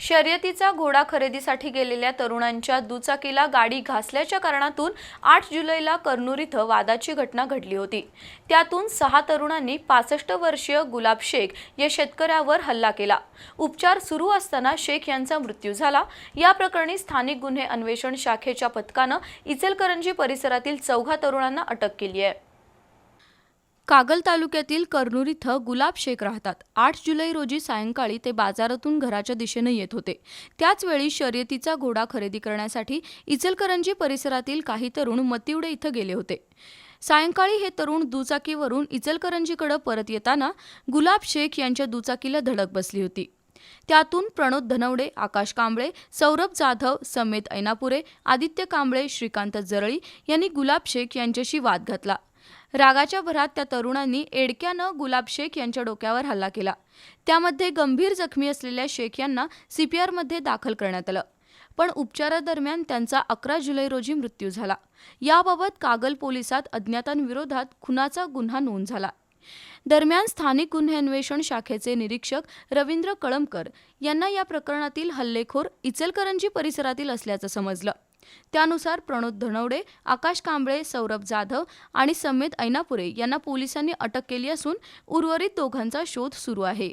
शर्यतीचा घोडा खरेदीसाठी गेलेल्या तरुणांच्या दुचाकीला गाडी घासल्याच्या कारणातून आठ जुलैला कर्नूर इथं वादाची घटना घडली होती. त्यातून सहा तरुणांनी पासष्ट वर्षीय गुलाब शेख या शेतकऱ्यावर हल्ला केला. उपचार सुरू असताना शेख यांचा मृत्यू झाला. या प्रकरणी स्थानिक गुन्हे अन्वेषण शाखेच्या पथकानं इचलकरंजी परिसरातील चौघा तरुणांना अटक केली आहे. कागल तालुक्यातील कर्नूर इथं गुलाब शेख राहतात. आठ जुलै रोजी सायंकाळी ते बाजारातून घराच्या दिशेने येत होते. त्याचवेळी शर्यतीचा घोडा खरेदी करण्यासाठी इचलकरंजी परिसरातील काही तरुण मतिवडे इथं गेले होते. सायंकाळी हे तरुण दुचाकीवरून इचलकरंजीकडे परत येताना गुलाब शेख यांच्या दुचाकीला धडक बसली होती. त्यातून प्रणोद धनवडे आकाश कांबळे सौरभ जाधव समेत ऐनापुरे आदित्य कांबळे श्रीकांत जरळी यांनी गुलाब शेख यांच्याशी वाद घातला. रागाच्या भरात त्या तरुणांनी एडक्यानं गुलाब शेख यांच्या डोक्यावर हल्ला केला. त्यामध्ये गंभीर जखमी असलेल्या शेख यांना सीपीआरमध्ये दाखल करण्यात आलं. पण उपचारादरम्यान त्यांचा अकरा जुलै रोजी मृत्यू झाला. याबाबत कागल पोलिसात अज्ञातांविरोधात खुनाचा गुन्हा नोंद झाला. दरम्यान स्थानिक गुन्हे अन्वेषण शाखेचे निरीक्षक रवींद्र कळमकर यांना या प्रकरणातील हल्लेखोर इचलकरंजी परिसरातील असल्याचं समजलं. त्यानुसार प्रणोद धनवडे आकाश कांबळे सौरभ जाधव आणि समेत ऐनापुरे यांना पोलिसांनी अटक केली असून उर्वरित दोघांचा शोध सुरू आहे.